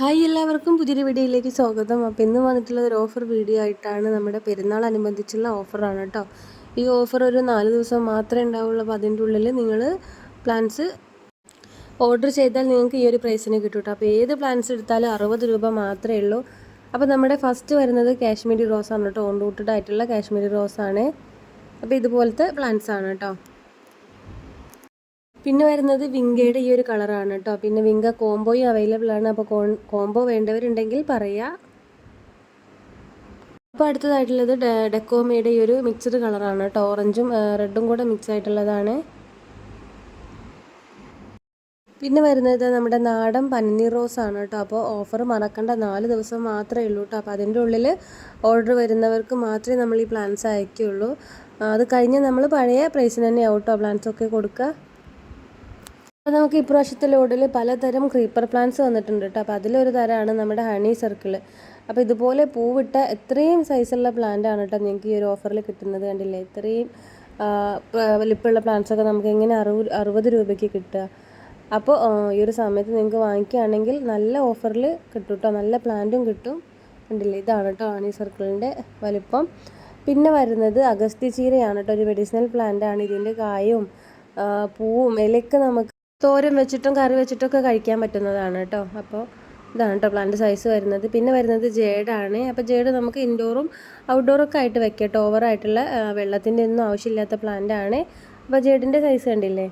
Hi എല്ലാവർക്കും പുതിയൊരു വീഡിയോയിലേക്ക് സ്വാഗതം. അപ്പോൾ ഇന്ന് വന്നിട്ടുള്ള ഒരു ഓഫർ വീഡിയോ ആയിട്ടാണ് നമ്മുടെ പെരുന്നാൾ അനുബന്ധിച്ചുള്ള ഓഫറാണ് കേട്ടോ. ഈ ഓഫർ ഒരു നാല് ദിവസം മാത്രമേ ഉണ്ടാവുള്ളൂ. അപ്പോൾ അതിന്റെ ഉള്ളിൽ നിങ്ങൾ പ്ലാൻസ് ഓർഡർ ചെയ്താൽ നിങ്ങൾക്ക് ഈ ഒരു പ്രൈസിന് കിട്ടും കേട്ടോ. അപ്പോൾ ഏത് പ്ലാൻസ് എടുത്താലും അറുപത് രൂപ മാത്രമേ ഉള്ളൂ. അപ്പോൾ നമ്മുടെ ഫസ്റ്റ് വരുന്നത് കാശ്മീരി റോസാണ് കേട്ടോ. ഓൺ റൂട്ടഡ് ആയിട്ടുള്ള കാശ്മീരി റോസാണ് അപ്പോൾ ഇതുപോലത്തെ പ്ലാൻസ് ആണ് കേട്ടോ. പിന്നെ വരുന്നത് വിങ്കയുടെ ഈ ഒരു കളറാണ് കേട്ടോ. പിന്നെ വിങ്ക കോംബോയും അവൈലബിൾ ആണ്. അപ്പോൾ കോംബോ വേണ്ടവരുണ്ടെങ്കിൽ പറയാം. അപ്പോൾ അടുത്തതായിട്ടുള്ളത് ഡെക്കോമയുടെ ഈ ഒരു മിക്സ്ഡ് കളറാണ് കേട്ടോ. ഓറഞ്ചും റെഡും കൂടെ മിക്സ് ആയിട്ടുള്ളതാണ്. പിന്നെ വരുന്നത് നമ്മുടെ നാടൻ പന്നി റോസ് ആണ് കേട്ടോ. അപ്പോൾ ഓഫർ മറക്കേണ്ട. നാല് ദിവസം മാത്രമേ ഉള്ളൂ കേട്ടോ. അപ്പോൾ അതിന്റെ ഉള്ളിൽ ഓർഡർ വരുന്നവർക്ക് മാത്രമേ നമ്മൾ ഈ പ്ലാൻസ് അയക്കുകയുള്ളൂ. അത് കഴിഞ്ഞ് നമ്മൾ പഴയ പ്രൈസിന് തന്നെ ആവട്ടോ പ്ലാൻസ് ഒക്കെ കൊടുക്കുക. അപ്പോൾ നമുക്ക് ഇപ്രാവശ്യത്തെ ലോഡിൽ പലതരം ക്രീപ്പർ പ്ലാന്റ്സ് വന്നിട്ടുണ്ട് കേട്ടോ അപ്പോൾ അതിലൊരു തരമാണ് നമ്മുടെ ഹണി സർക്കിൾ അപ്പോൾ ഇതുപോലെ പൂവിട്ട എത്രയും സൈസുള്ള പ്ലാന്റ് ആണ് കേട്ടോ നിങ്ങൾക്ക് ഈ ഒരു ഓഫറിൽ കിട്ടുന്നത് കണ്ടില്ലേ? ഇത്രയും വലിപ്പമുള്ള പ്ലാന്റ്സൊക്കെ നമുക്ക് എങ്ങനെ അറുപത് അറുപത് രൂപയ്ക്ക് കിട്ടുക? അപ്പോൾ ഈ ഒരു സമയത്ത് നിങ്ങൾക്ക് വാങ്ങിക്കുകയാണെങ്കിൽ നല്ല ഓഫറിൽ കിട്ടും കേട്ടോ നല്ല പ്ലാന്റും കിട്ടും. കണ്ടില്ലേ? ഇതാണ് കേട്ടോ ഹണി സർക്കിളിന്റെ വലിപ്പം. പിന്നെ വരുന്നത് അഗസ്തി ചീരയാണ് കേട്ടോ ഒരു മെഡിസിനൽ പ്ലാന്റ് ആണ്. ഇതിന്റെ കായും പൂവും ഇലയൊക്കെ നമുക്ക് തോരൻ വെച്ചിട്ടും കറി വെച്ചിട്ടും ഒക്കെ കഴിക്കാൻ പറ്റുന്നതാണ് കേട്ടോ. അപ്പോൾ ഇതാണ് കേട്ടോ പ്ലാന്റ് സൈസ് വരുന്നത്. പിന്നെ വരുന്നത് ജേഡാണ് അപ്പോൾ ജേഡ് നമുക്ക് ഇൻഡോറും ഔട്ട്ഡോറും ഒക്കെ ആയിട്ട് വെക്കാം കേട്ടോ. ഓവറായിട്ടുള്ള വെള്ളത്തിന്റെ ഒന്നും ആവശ്യമില്ലാത്ത പ്ലാന്റ് ആണ്. അപ്പോൾ ജേഡിന്റെ സൈസ് കണ്ടില്ലേ?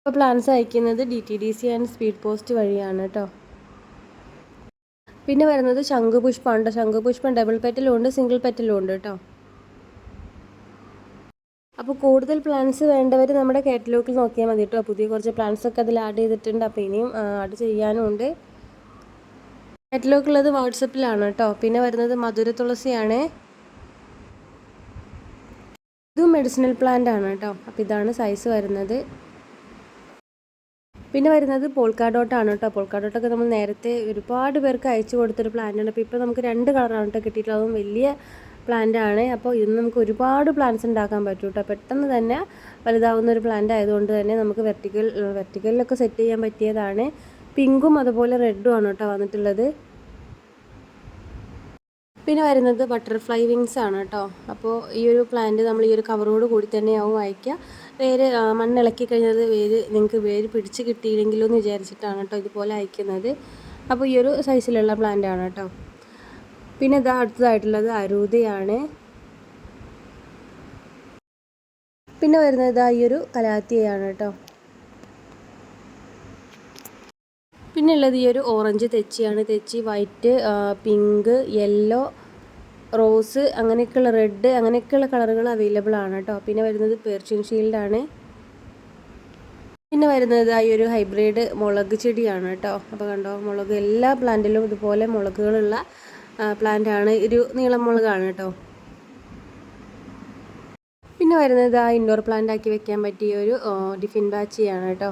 അപ്പോൾ പ്ലാന്റ്സ് അയക്കുന്നത് D T D C and speed post വഴിയാണ് കേട്ടോ. പിന്നെ വരുന്നത് ശംഖുപുഷ്പമാണ് ശംഖുപുഷ്പം ഡബിൾ പെറ്റലും ഉണ്ട് സിംഗിൾ പെറ്റലും ഉണ്ട് കേട്ടോ. അപ്പോൾ കൂടുതൽ പ്ലാൻസ് വേണ്ടവർ നമ്മുടെ കാറ്റലോഗിൽ നോക്കിയാൽ മതി കേട്ടോ പുതിയ കുറച്ച് പ്ലാൻസ് ഒക്കെ അതിൽ ആഡ് ചെയ്തിട്ടുണ്ട്. അപ്പോൾ ഇനിയും ആഡ് ചെയ്യാനും ഉണ്ട് കാറ്റലോഗുള്ളത് വാട്സപ്പിലാണ് കേട്ടോ പിന്നെ വരുന്നത് മധുര തുളസിയാണ്. ഇതും മെഡിസിനൽ പ്ലാന്റ് ആണ് കേട്ടോ അപ്പോൾ ഇതാണ് സൈസ് വരുന്നത്. പിന്നെ വരുന്നത് പോൾക്കാഡോട്ടാണ് കേട്ടോ പോൾക്കാഡോട്ടൊക്കെ നമ്മൾ നേരത്തെ ഒരുപാട് പേർക്ക് അയച്ചു കൊടുത്തൊരു പ്ലാന്റാണ് അപ്പോൾ ഇപ്പോൾ നമുക്ക് രണ്ട് കളറാണ് കേട്ടോ കിട്ടിയിട്ടുള്ളത്. അതും വലിയ പ്ലാന്റ് ആണ്. അപ്പോൾ ഇത് നമുക്ക് ഒരുപാട് പ്ലാന്റ്സ് ഉണ്ടാക്കാൻ പറ്റും കേട്ടോ പെട്ടെന്ന് തന്നെ വലുതാവുന്ന ഒരു പ്ലാന്റ് ആയതുകൊണ്ട് തന്നെ നമുക്ക് വെർട്ടിക്കൽ വെർട്ടിക്കലിലൊക്കെ സെറ്റ് ചെയ്യാൻ പറ്റിയതാണ്. പിങ്കും അതുപോലെ റെഡും ആണ് കേട്ടോ വന്നിട്ടുള്ളത്. പിന്നെ വരുന്നത് ബട്ടർഫ്ലൈ വിങ്സ് ആണ് കേട്ടോ അപ്പോൾ ഈ ഒരു പ്ലാന്റ് നമ്മൾ ഈ ഒരു കവറോട് കൂടി തന്നെയാവും അയക്കുക വേര് മണ്ണിളക്കി കഴിഞ്ഞത് വേര് നിങ്ങൾക്ക് വേര് പിടിച്ച് കിട്ടിയില്ലെങ്കിലോ എന്ന് വിചാരിച്ചിട്ടാണ് കേട്ടോ ഇതുപോലെ അയക്കുന്നത്. അപ്പോൾ ഈ ഒരു സൈസിലുള്ള പ്ലാന്റ് ആണ് കേട്ടോ പിന്നെ ഇതാ അടുത്തതായിട്ടുള്ളത് അരൂതയാണ്. പിന്നെ വരുന്നത് ഇതാ ഈ ഒരു കലാത്തിയാണ് കേട്ടോ. പിന്നെ ഉള്ളത് ഈ ഒരു ഓറഞ്ച് തെച്ചിയാണ്. തെച്ചി വൈറ്റ് പിങ്ക് യെല്ലോ റോസ് അങ്ങനെയൊക്കെയുള്ള റെഡ് അങ്ങനെയൊക്കെയുള്ള കളറുകൾ അവൈലബിൾ ആണ് കേട്ടോ. പിന്നെ വരുന്നത് പേർഷ്യൻ ഷീൽഡാണ് പിന്നെ വരുന്നത് ഈ ഒരു ഹൈബ്രിഡ് മുളക് ചെടിയാണ് കേട്ടോ. അപ്പോൾ കണ്ടോ മുളക് എല്ലാ പ്ലാന്റിലും ഇതുപോലെ മുളകുകളുള്ള പ്ലാന്റ് ആണ്. ഒരു നീളം മുളകാണ് കേട്ടോ. പിന്നെ വരുന്നത് ആ ഇൻഡോർ പ്ലാന്റ് ആക്കി വെക്കാൻ പറ്റിയ ഒരു ഡിഫിൻ ബാച്ചിയാണ് കേട്ടോ.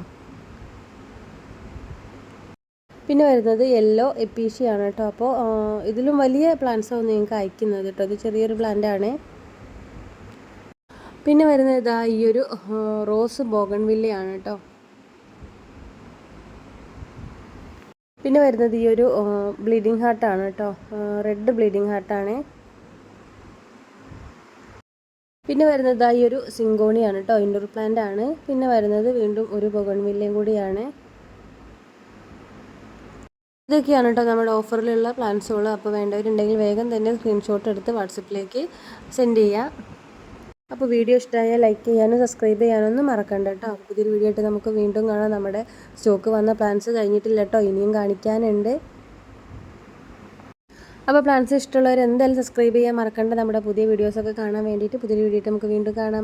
പിന്നെ വരുന്നത് യെല്ലോ എപ്പീഷിയാണ് കേട്ടോ. അപ്പോൾ ഇതിലും വലിയ പ്ലാന്റ്സ് ആണ് നിങ്ങൾക്ക് അയക്കുന്നത് കേട്ടോ. ഇത് ചെറിയൊരു പ്ലാന്റ് ആണ്. പിന്നെ വരുന്നത് ഇതാ ഈ ഒരു റോസ് ബോഗൺവില്ലയാണ് കേട്ടോ. പിന്നെ വരുന്നത് ഈ ഒരു ബ്ലീഡിങ് ഹാർട്ടാണ് കേട്ടോ. റെഡ് ബ്ലീഡിങ് ഹാർട്ടാണ് പിന്നെ വരുന്നത് ഈ ഒരു സിങ്കോണിയാണ് കേട്ടോ ഇൻഡോർ പ്ലാന്റ് ആണ്. പിന്നെ വരുന്നത് വീണ്ടും ഒരു ബൊഗൺവില്ലയും കൂടിയാണ്. ഇതൊക്കെയാണ് കേട്ടോ നമ്മുടെ ഓഫറിലുള്ള പ്ലാൻസുകൾ അപ്പോൾ വേണ്ടവരുണ്ടെങ്കിൽ വേഗം തന്നെ സ്ക്രീൻഷോട്ട് എടുത്ത് വാട്സപ്പിലേക്ക് സെൻഡ് ചെയ്യുക അപ്പോൾ വീഡിയോ ഇഷ്ടമായാൽ ലൈക്ക് ചെയ്യാനും സബ്സ്ക്രൈബ് ചെയ്യാനൊന്നും മറക്കണ്ട കേട്ടോ. പുതിയൊരു വീഡിയോ ആയിട്ട് നമുക്ക് വീണ്ടും കാണാം. നമ്മുടെ സ്റ്റോക്ക് വന്ന പ്ലാൻസ് കഴിഞ്ഞിട്ടില്ല കേട്ടോ. ഇനിയും കാണിക്കാനുണ്ട്. അപ്പോൾ പ്ലാൻസ് ഇഷ്ടമുള്ളവർ എന്തായാലും സബ്സ്ക്രൈബ് ചെയ്യാൻ മറക്കണ്ട. നമ്മുടെ പുതിയ വീഡിയോസൊക്കെ കാണാൻ വേണ്ടിയിട്ട് പുതിയൊരു വീഡിയോ നമുക്ക് വീണ്ടും കാണാം.